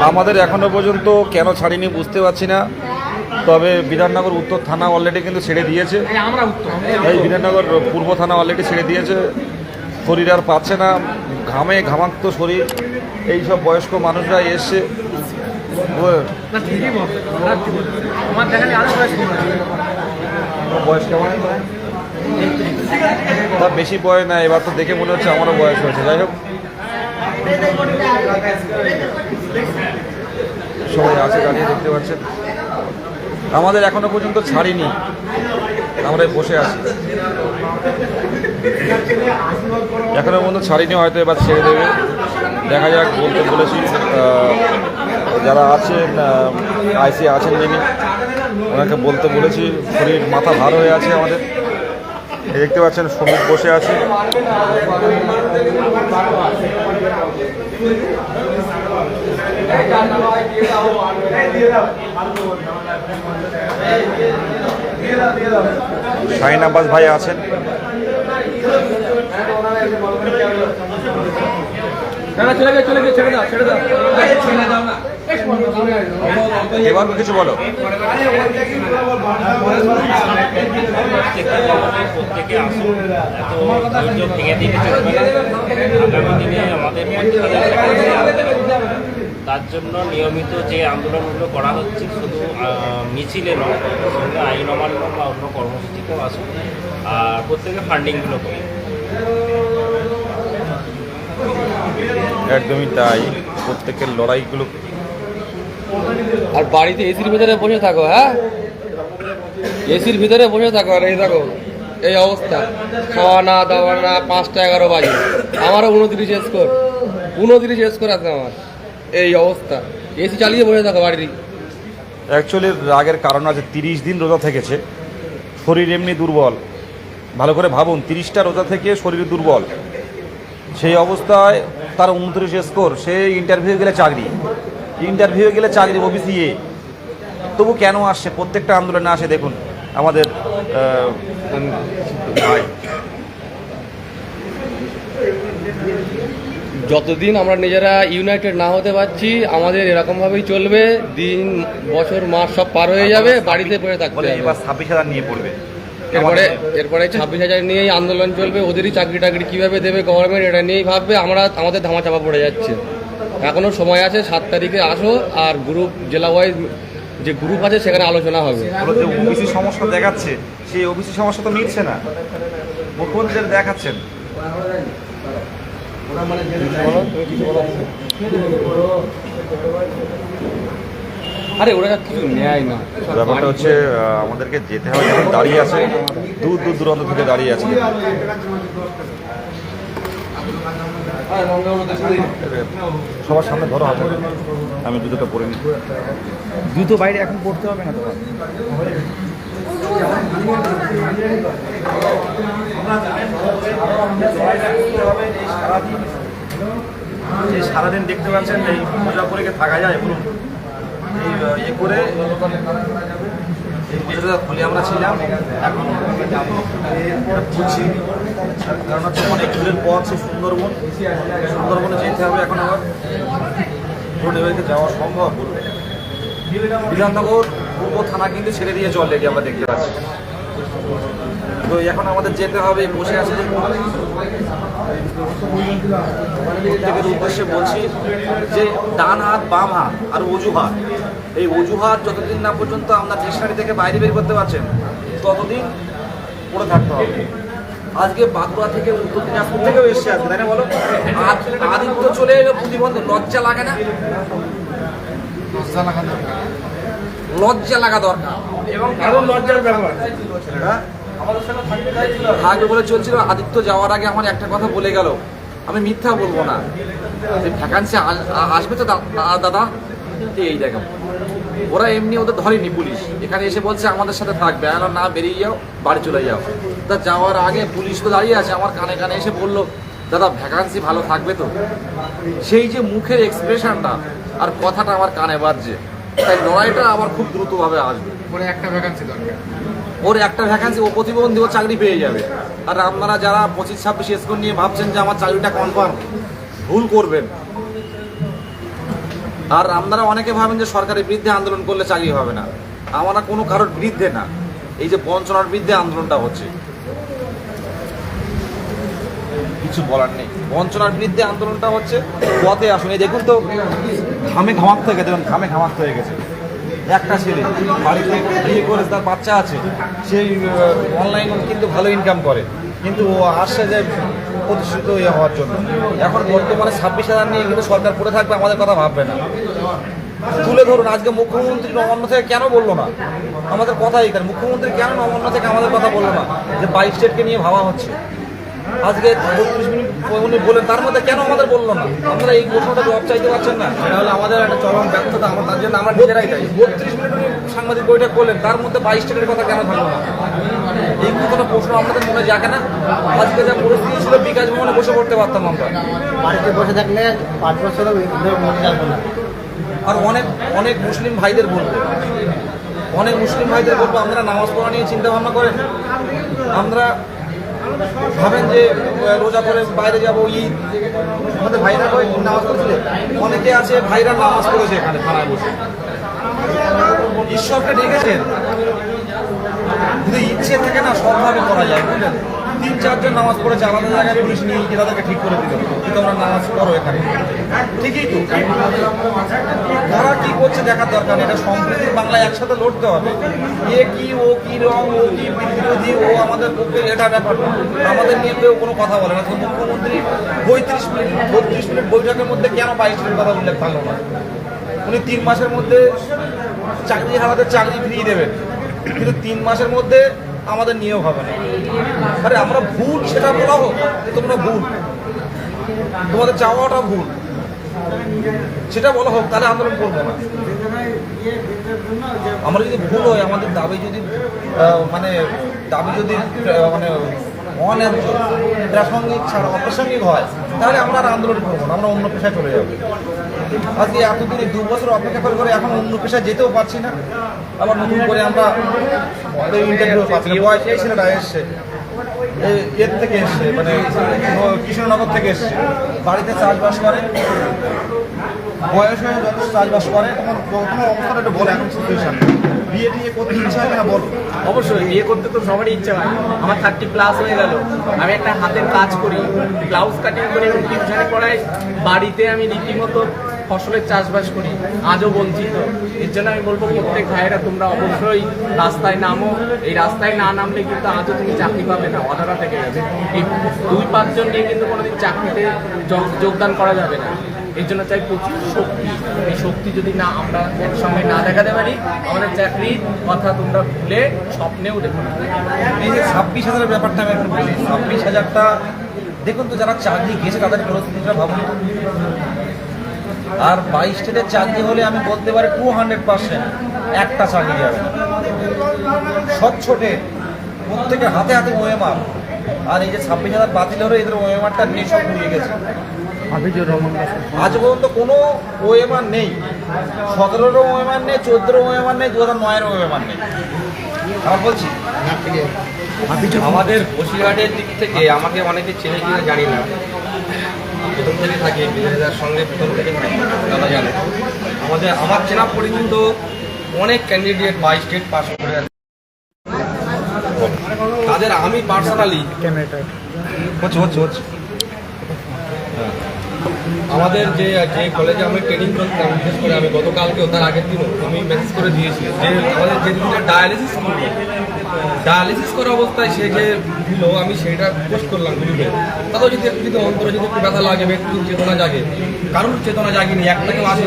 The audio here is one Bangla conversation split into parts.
আমাদের এখনও পর্যন্ত কেন ছাড়িনি বুঝতে পারছি না। তবে বিধাননগর উত্তর থানা অলরেডি কিন্তু ছেড়ে দিয়েছে। এই বিধাননগর পূর্ব থানা অলরেডি ছেড়ে দিয়েছে। শরীর আর পাচ্ছে না। ঘামে ঘামাক্ত শরীর। এই সব বয়স্ক মানুষরা এসছে। ও- না ঠিকই বলছে না, ঠিক বলছে। আমার দেখালে আরও বয়স কম লাগে। বয়স কেমন তা বেশি বয়স না এবার তো দেখে মনে হচ্ছে আমারও বয়স হয়েছে। যাই হোক। সবাই আছে, দাঁড়িয়ে দেখতে পাচ্ছেন। আমাদের এখনও পর্যন্ত ছাড়িনি। আমরা বসে আছি। এখনও পর্যন্ত ছাড়িনি, হয়তো এবার ছেড়ে দেবে। দেখা যাক, বলতে বলেছি যারা আছেন আইসি আছেন যিনি, ওনাকে বলতে বলেছি, শরীর, মাথা ভার হয়ে আছে আমাদের। দেখতে পাচ্ছেন শ্রমিক বসে আছে শাহিন আব্বাস ভাই আছেন চলে গেছে, চলে গেছে, ছেড়ে দাও, ছেড়ে দাও। ছেড়ে দাও না। এবার কিছু বলো। প্রত্যেকে আসুন এত ধৈর্য ভেঙে দিতে চলবে আগামী দিনে আমাদের তার জন্য নিয়মিত যে আন্দোলনগুলো করা হচ্ছে শুধু মিছিলে নয় সঙ্গে আইন অমান্য বা অন্য কর্মসূচিতেও আসুন আর প্রত্যেকে ফান্ডিংগুলো করি একদমই তাই। প্রত্যেকের লড়াইগুলো আর বাড়িতে এসির ভিতরে বসে থাকো হ্যাঁ? এসির ভিতরে বসে থাকো আর এই দেখো, এই অবস্থা। খাওয়া না দাওয়া না পাঁচটা এগারো বাজে। আমারও উনত্রিশ স্কোর উনত্রিশ স্কোর আছে আমার। এই অবস্থা। এসি চালিয়ে বসে থাকো বাড়ির। অ্যাকচুয়ালি রাগের কারণ আছে, তিরিশ দিন রোজা থেকেছে। শরীর এমনি দুর্বল। ভালো করে ভাবুন, তিরিশটা রোজা থেকে শরীর দুর্বল। সেই অবস্থায় তার উনত্রিশ স্কোর সে ইন্টারভিউ গেলে চাকরি। ইন্টারভিউ গেলে চাকরি ওবিসি এ তবু কেন আসছে? প্রত্যেকটা আন্দোলনে আসে দেখুন আমাদের যতদিন আমরা নিজেরা ইউনাইটেড না হতে পারছি আমাদের এরকমভাবেই চলবে। দিন বছর মাস সব পার হয়ে যাবে বাড়িতে পড়ে হবে। এবার ছাব্বিশ হাজার নিয়ে পড়বে। এরপরে এরপরে ছাব্বিশ হাজার নিয়েই আন্দোলন চলবে ওদেরই চাকরি টাকরি কীভাবে দেবে গভর্নমেন্ট এটা নিয়েই ভাববে আমরা আমাদের ধামাচাপা পড়ে যাচ্ছে। এখনও সময় আছে সাত তারিখে আসো আর গ্রুপ জেলা ওয়াইজ যে গ্রুপ আছে সেখানে আলোচনা হবে। ওবিসি সমস্যা দেখাচ্ছে সেই ওবিসি সমস্যা তো মিটছে না। মুখ্যমন্ত্রী দেখাচ্ছেন। আরে ওরা কিছু নেয় না। ব্যাপারটা হচ্ছে আমাদেরকে যেতে হবে যখন দাঁড়িয়ে আছে দূর দূর দূরান্ত থেকে দাঁড়িয়ে আছে। সবার সামনে ধরো হাতে। আমি জুতোটা পরে নিই। জুতো বাইরে এখন পড়তে হবে না তোমার সারাদিন দেখতে পাচ্ছেন এই মোজা পরে কি থাকা যায় বলুন? এই ইয়ে করে এই মোজাটা খুলে আমরা ছিলাম এখন বুঝছি কারণ হচ্ছে অনেক দূরের পথ সেই সুন্দরবন। সুন্দরবনে যেতে হবে এখন আবার। রোড যাওয়া সম্ভব বলুন। বিধাননগর পূর্ব থানা কিন্তু ছেড়ে দিয়ে চলে আমরা দেখতে পাচ্ছি। তো এখন আমাদের যেতে হবে, বসে আছে যে প্রত্যেকের উদ্দেশ্যে বলছি যে ডান হাত, বাম হাত আর অজুহাত। এই অজুহাত যতদিন না পর্যন্ত আমরা ডিকশনারি থেকে বাইরে বের করতে পারছেন ততদিন পড়ে থাকতে হবে। আজকে বাঁকুড়া থেকে উত্তর দিনাজপুর থেকেও এসছে আজকে তাই না বলো? আদ- আদিত্য চলে এলো প্রতিবন্ধ লজ্জা লাগে না? লজ্জা লাগা দরকার। এবং আরও লজ্জার ব্যাপার? ছেলেরা আমাদের সঙ্গে থাকতে চাইছিল থাকবে বলে চলছিল আদিত্য যাওয়ার আগে আমার একটা কথা বলে গেল। আমি মিথ্যা বলব না। যে ভ্যাকান্সি আসবে তো দাদা? এই দেখো। ওরা এমনি ওদের ধরেনি পুলিশ। এখানে এসে বলছে আমাদের সাথে থাকবে। আর না বেরিয়ে যাও বাড়ি চলে যাও। তা যাওয়ার আগে পুলিশ তো দাঁড়িয়ে আছে আমার কানে কানে এসে বলল দাদা ভ্যাকান্সি ভালো থাকবে তো? সেই যে মুখের এক্সপ্রেশনটা আর কথাটা আমার কানে বাজছে। তাই লড়াইটা আবার খুব দ্রুতভাবে আসবে। ওর একটা ভ্যাকান্সি দরকার। ওর একটা ভ্যাকান্সি ও প্রতিবন্ধী ও চাকরি পেয়ে যাবে। আর আপনারা যারা পঁচিশ ছাব্বিশ স্কোর নিয়ে ভাবছেন যে আমার চাকরিটা কনফার্ম ভুল করবেন। আর আপনারা অনেকে ভাবেন যে সরকারের বিরুদ্ধে আন্দোলন করলে চাকরি হবে না। আমরা কোনো কারোর বিরুদ্ধে না। এই যে বঞ্চনার বিরুদ্ধে আন্দোলনটা হচ্ছে। কিছু বলার নেই। বঞ্চনার বিরুদ্ধে আন্দোলনটা হচ্ছে, পথে আসুন। এই দেখুন তো, ঘামে ঘামাক্ত হয়ে গেছে ঘামে ঘামাক্ত হয়ে গেছে। একটা ছেলে, বাড়িতে বিয়ে করে তার বাচ্চা আছে। সেই অনলাইন কিন্তু ভালো ইনকাম করে। কিন্তু আসছে যে প্রতিষ্ঠিত ইয়ে হওয়ার জন্য। এখন বর্তমানে ছাব্বিশ হাজার নিয়ে কিন্তু সরকার পড়ে থাকবে আমাদের কথা ভাববে না। তুলে ধরুন আজকে মুখ্যমন্ত্রী নবান্ন থেকে কেন বলল না? আমাদের কথা এখানে। মুখ্যমন্ত্রী কেন নবান্ন থেকে আমাদের কথা বলল না? যে বাইশ স্টেটকে নিয়ে ভাবা হচ্ছে। আজকে বত্রিশ মিনিট উনি বলেন তার মধ্যে কেন আমাদের বলল না? আমরা এই প্রশ্নটা জবাব চাইতে পারছেন না? এটা হলো আমাদের একটা চরম ব্যর্থতা আমরা তার জন্য আমরা নিজেরাই দায়ী। বত্রিশ মিনিট উনি সাংবাদিক বৈঠক করলেন তার মধ্যে বাইশ স্টেটের কথা কেন থাকল না? এই কথাটা প্রশ্ন আমাদের মনে জাগে না আজকে যা পরিস্থিতি ছিল বিকাশ ভবনে বসে পড়তে পারতাম আমরা। বাড়িতে বসে থাকলে পাঁচ না। আর অনেক অনেক মুসলিম ভাইদের বলব। অনেক মুসলিম ভাইদের বলব আমরা নামাজ পড়া নিয়ে চিন্তা ভাবনা করেন। আমরা ভাবেন যে রোজা করে বাইরে যাব ঈদ। আমাদের ভাইরা নামাজ পড়েছিলে? অনেকে আছে ভাইরা নামাজ পড়েছে এখানে থানায় বসে। ঈশ্বরকে ডেকেছেন। যদি ইচ্ছে থেকে না সবভাবে করা যায়, বুঝলেন? তিন, চারজন নামাজ পড়েছে আলাদা জায়গায় পুলিশ নিয়ে গিয়ে তাদেরকে ঠিক করে দিল। কিন্তু আমরা নামাজ পড়ো এখানে। ঠিকই তো। তারা কি করছে দেখার দরকার এটা সম্প্রীতি বাংলায় একসাথে লড়তে হবে। এ কি, ও কি, রং, ও কি বিরোধী ও, আমাদের পক্ষে এটা ব্যাপার আমাদের নিয়ে কেউ কোনো কথা বলে না। মুখ্যমন্ত্রী পঁয়ত্রিশ মিনিট, বত্রিশ মিনিট বৈঠকের মধ্যে কেন বাইশ মিনিট কথা উল্লেখ থাকল না উনি তিন মাসের মধ্যে চাকরি হারাতে চাকরি ফিরিয়ে দেবে। কিন্তু তিন মাসের মধ্যে আমাদের নিয়োগ হবে না। আরে, আমরা ভুল, সেটা বলা হোক তোমরা ভুল। তোমাদের চাওয়াটা ভুল। সেটা বলা হোক, তাহলে আন্দোলন করব না। আমরা যদি ভুল হয়, আমাদের দাবি যদি মানে দাবি যদি মানে অন্যায্য প্রাসঙ্গিক ছাড়া অপ্রাসঙ্গিক হয়, তাহলে আমরা আর আন্দোলন করব না, আমরা অন্য পেশায় চলে যাব। আজকে এতদিন দু বছর অপেক্ষা করে করে এখন অন্য পেশায় যেতেও পারছি না। আবার নতুন করে আমরা ইন্টারভিউ পাচ্ছি বয়স এই ছেলেটা এসছে। এর থেকে এসছে মানে কৃষ্ণনগর থেকে এসছে। বাড়িতে চাষবাস করে। বয়স হয়ে যত চাষবাস করে। তখন তোমার অবস্থাটা একটু বলে, এখন সিচুয়েশন বিয়ে টিয়ে করতে ইচ্ছা হয় না বলো? অবশ্যই, বিয়ে করতে তো সবারই ইচ্ছা হয়। আমার থার্টি প্লাস হয়ে গেল। আমি একটা হাতের কাজ করি। ব্লাউজ কাটিং করি এবং টিউশনে পড়াই। বাড়িতে আমি রীতিমতো ফসলের চাষবাস করি। আজও বঞ্চিত। এর জন্য আমি বলব, প্রত্যেক ভাইয়েরা তোমরা অবশ্যই রাস্তায় নামো। এই রাস্তায় না নামলে কিন্তু আজও তুমি চাকরি পাবে না, অধারা থেকে যাবে। দুই পাঁচজন নিয়ে কিন্তু কোনোদিন চাকরিতে যোগদান করা যাবে না। এর জন্য চাই প্রচুর শক্তি। এই শক্তি যদি না আমরা একসঙ্গে না দেখাতে পারি, আমাদের চাকরির কথা তোমরা ভুলে স্বপ্নেও দেখো না। এই যে ছাব্বিশ হাজারের ব্যাপারটা আমি এখন বলি, ছাব্বিশ হাজারটা, দেখুন তো যারা চাকরি গেছে, তাদের পরিস্থিতিটা ভাবুন। আর বাইশ স্টেটের চাকরি হলে আমি বলতে পারি টু হান্ড্রেড পার্সেন্ট একটা চাকরি যাবে। স্বচ্ছটে প্রত্যেকের হাতে হাতে ওএমআর। আর এই যে ছাব্বিশ হাজার বাতিল হলে, এদের ওএমআরটা নিয়ে সব ঘুরিয়ে গেছে। আজ পর্যন্ত কোনো ওএমআর নেই। সতেরোরও ওএমআর নেই চোদ্দোরও ওএমআর নেই দু হাজার নয়ের ওএমআর নেই। আমার বলছি আমাদের বসিরহাটের দিক থেকে আমাকে অনেকে চেনে কিনা জানি না। প্রথম থেকে থাকি বিজয়দার সঙ্গে প্রথম থেকে থাকি দাদা জানে। আমাদের আমার চেনা পরিচিত অনেক ক্যান্ডিডেট বাই স্টেট পাস করে তাদের আমি পার্সোনালি হচ্ছে হচ্ছে হচ্ছে। আমাদের যে যে কলেজে আমি ট্রেনিং করতাম বিশেষ করে আমি গতকালকেও তার আগের দিনও আমি মেসেজ করে দিয়েছি যে, আমাদের যে ডায়ালিসিস করল ডায়ালিসিস করা অবস্থায় সে যে দিল, আমি সেটা পোস্ট করলাম গ্রুপে তাতেও যদি একটু, যদি অন্তরে যদি একটু ব্যথা লাগে, একটু চেতনা জাগে, কারোর চেতনা জাগেনি, একটা কেউ আসে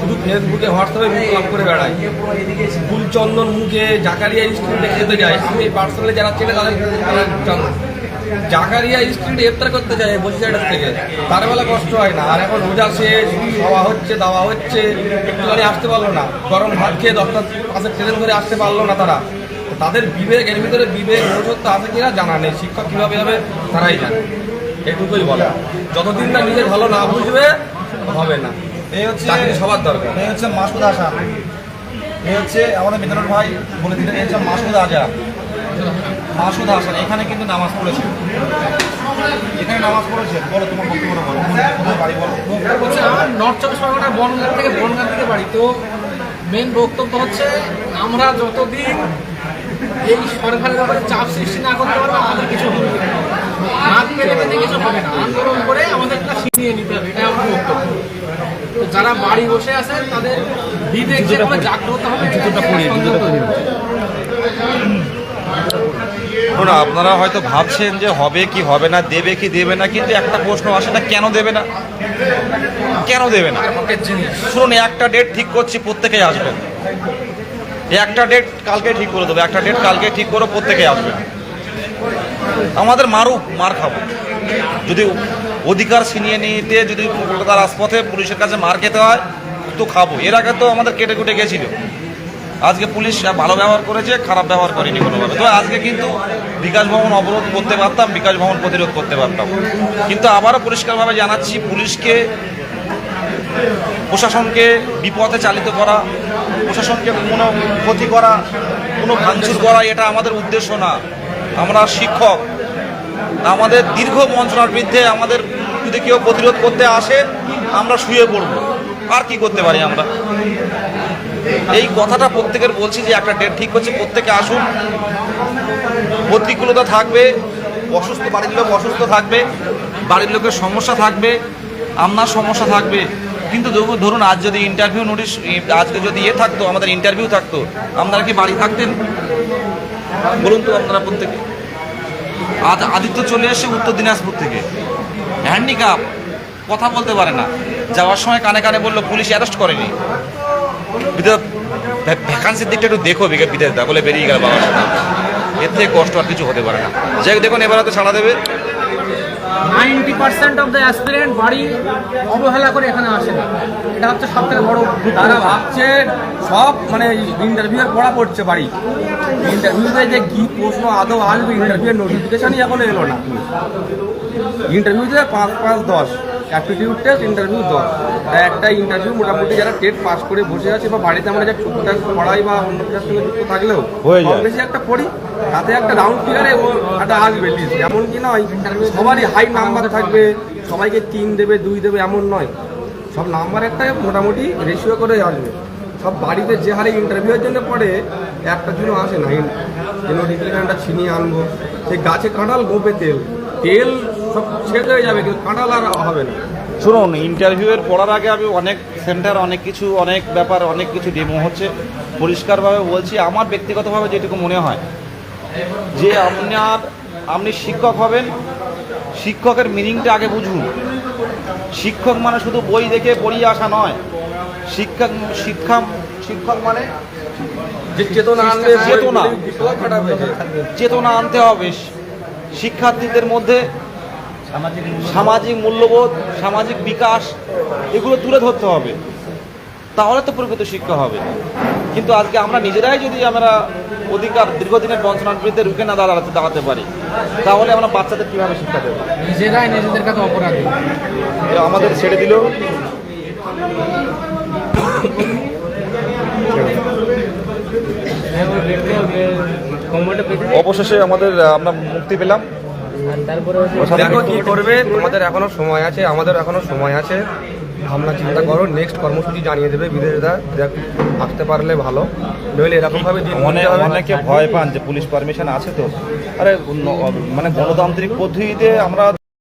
শুধু ফেসবুকে হোয়াটসঅ্যাপে মুখ লাভ করে বেড়ায়। ফুলচন্দন মুখে জাকারিয়া স্টুডেন্টে খেতে যায় আমি পার্সোনালি যারা চেনে তাদের জাকারিয়া স্ট্রিট ইফতার করতে যায় বসিরহাটের থেকে। তার বেলা কষ্ট হয় না। আর এখন রোজা শেষ খাওয়া হচ্ছে দাওয়া হচ্ছে একটুখানি আসতে পারল না। গরম ভাত খেয়ে দশটা পাশে ট্রেন ধরে আসতে পারল না তারা। তাদের বিবেক এর ভিতরে বিবেক মনোসত্ব আছে কিনা জানা নেই। শিক্ষক কীভাবে হবে তারাই জানে। এটুকুই বলা। যতদিন না নিজের ভালো না বুঝবে হবে না। এই হচ্ছে সবার দরকার। এই হচ্ছে মাসুদ হাসান এই হচ্ছে আমাদের মিজানুর ভাই বলে দিলেন এই হচ্ছে মাসুদ আজা মাসুদ হাসান এখানে কিন্তু নামাজ পড়েছে। এখানে নামাজ পড়েছেন বলো তোমার বক্তব্য বলো। কোথায় বাড়ি বলো। হচ্ছে আমার নর্থ চব্বিশ পরগনা বনগাঁ থেকে বনগাঁ থেকে বাড়ি। তো মেন বক্তব্য হচ্ছে আমরা যতদিন এই সরকারের ব্যাপারে চাপ সৃষ্টি না করতে পারব আমাদের কিছু হবে না। পেতে কিছু হবে না। আন্দোলন করে আমাদেরটা ছিনিয়ে নিতে হবে এটা আমার বক্তব্য। যারা বাড়ি বসে আছে তাদের বিদেশ জাগ্রত হবে জুতোটা পরিয়ে জুতোটা আপনারা হয়তো ভাবছেন যে হবে কি হবে না, দেবে কি দেবে না, কিন্তু একটা প্রশ্ন আসে না, কেন দেবে না? কেন দেবে না? শুনুন, একটা ডেট ঠিক করছি, প্রত্যেকেই আসবেন। একটা ডেট কালকে ঠিক করে দেবো, একটা ডেট কালকে ঠিক করে প্রত্যেকেই আসবে আমাদের মারুক মার খাব। যদি অধিকার ছিনিয়ে নিতে, যদি কলকাতার রাজপথে পুলিশের কাছে মার খেতে হয়, তো খাব। এর আগে তো আমাদের কেটে কুটে গেছিল। আজকে পুলিশ ভালো ব্যবহার করেছে, খারাপ ব্যবহার করেনি কোনোভাবে। তো আজকে কিন্তু বিকাশ ভবন অবরোধ করতে পারতাম, বিকাশ ভবন প্রতিরোধ করতে পারতাম। কিন্তু আবারও পরিষ্কারভাবে জানাচ্ছি, পুলিশকে, প্রশাসনকে বিপথে চালিত করা, প্রশাসনকে কোনো ক্ষতি করা, কোনো ভাঙচুর করা, এটা আমাদের উদ্দেশ্য না। আমরা শিক্ষক। আমাদের দীর্ঘ বঞ্চনার বিরুদ্ধে আমাদের যদি কেউ প্রতিরোধ করতে আসে, আমরা শুয়ে পড়ব। আর কি করতে পারি আমরা? এই কথাটা প্রত্যেকের বলছি যে একটা ডেট ঠিক হচ্ছে, প্রত্যেকে আসুন। প্রতিকূলতা থাকবে, অসুস্থ বাড়ির লোক অসুস্থ থাকবে, বাড়ির লোকের সমস্যা থাকবে, আপনার সমস্যা থাকবে। কিন্তু ধরুন- আজ যদি ইন্টারভিউ নোটিশ আজকে যদি ইয়ে থাকতো, আমাদের ইন্টারভিউ থাকতো, আপনারা কি বাড়ি থাকতেন? বলুন তো আপনারা প্রত্যেকে। আজ আদিত্য চলে এসে উত্তর দিনাজপুর থেকে। হ্যান্ডিক্যাপ কথা বলতে পারে না। যাওয়ার সময় কানে কানে বলল, পুলিশ অ্যারেস্ট করেনি। বিদ্যুৎ ভ্যাকান্সির দিকটা একটু দেখো বিদ্যুৎ বলে বেরিয়ে গেল বাবার সাথে। এর থেকে কষ্ট আর কিছু হতে পারে না। যাই দেখুন, এবার হয়তো ছাড়া দেবে। Ninety percent of the aspirant বাড়ি অবহেলা করে এখানে আসে এটা হচ্ছে সব বড় তারা ভাবছে, সব মানে ইন্টারভিউয়ের পড়া পড়ছে বাড়ি। ইন্টারভিউতে যে কি প্রশ্ন আদৌ আসবে ইন্টারভিউয়ের নোটিফিকেশনই এখনও এলো না। ইন্টারভিউতে পাঁচ পাঁচ দশ। অ্যাপটিটিউড টেস্ট ইন্টারভিউ দশ। তা একটা ইন্টারভিউ মোটামুটি যারা টেট পাস করে বসে আছে বা বাড়িতে আমরা যা টুকটাক পড়াই বা অন্য কিছুর সঙ্গে যুক্ত থাকলেও কম বেশি একটা পড়ি তাতে একটা রাউন্ড ফিগারে ও একটা আসবে লিস্ট এমন কি নয় সবারই হাই নাম্বার থাকবে সবাইকে তিন দেবে দুই দেবে এমন নয়। সব নাম্বার একটা মোটামুটি রেশিও করে আসবে। সব বাড়িতে যে হারে ইন্টারভিউয়ের জন্য পড়ে একটা জন্য আসে না। যে নোটিফিকেশনটা ছিনিয়ে আনব। সেই গাছে কাঁঠাল গোপে তেল। তেল সব শেষ হয়ে যাবে কিন্তু কাঁঠাল আর হবে না। শুনুন ইন্টারভিউয়ের পড়ার আগে আমি অনেক সেন্টার অনেক কিছু অনেক ব্যাপার অনেক কিছু ডেমো হচ্ছে। পরিষ্কারভাবে বলছি আমার ব্যক্তিগতভাবে যেটুকু মনে হয় যে আপনার আপনি শিক্ষক হবেন শিক্ষকের মিনিংটা আগে বুঝুন। শিক্ষক মানে শুধু বই দেখে পড়িয়ে আসা নয়। শিক্ষক শিক্ষা শিক্ষক মানে চেতনা আনবে চেতনা। চেতনা আনতে হবে। শিক্ষার্থীদের মধ্যে সামাজিক মূল্যবোধ সামাজিক বিকাশ এগুলো তুলে ধরতে হবে। তাহলে তো প্রকৃত শিক্ষা হবে। কিন্তু আজকে আমরা নিজেরাই যদি আমরা অধিকার দীর্ঘদিনের বঞ্চনার বিরুদ্ধে রুখে না দাঁড়াতে দাঁড়াতে পারি তাহলে আমরা বাচ্চাদের কীভাবে শিক্ষা দেবো? নিজেরাই নিজেদের কাছে অপরাধী। আমাদের ছেড়ে দিল। অবশেষে আমাদের আমরা মুক্তি পেলাম। দেখো কি করবে? তোমাদের এখনও সময় আছে আমাদের এখনও সময় আছে। আমরা চিন্তা করো নেক্সট কর্মসূচি জানিয়ে দেবে বিদেশরা দেখ আসতে পারলে ভালো। নইলে এরকমভাবে দিন অনেক ভয় পান যে পুলিশ পারমিশন আছে তো। আরে মানে গণতান্ত্রিক পদ্ধতিতে আমরা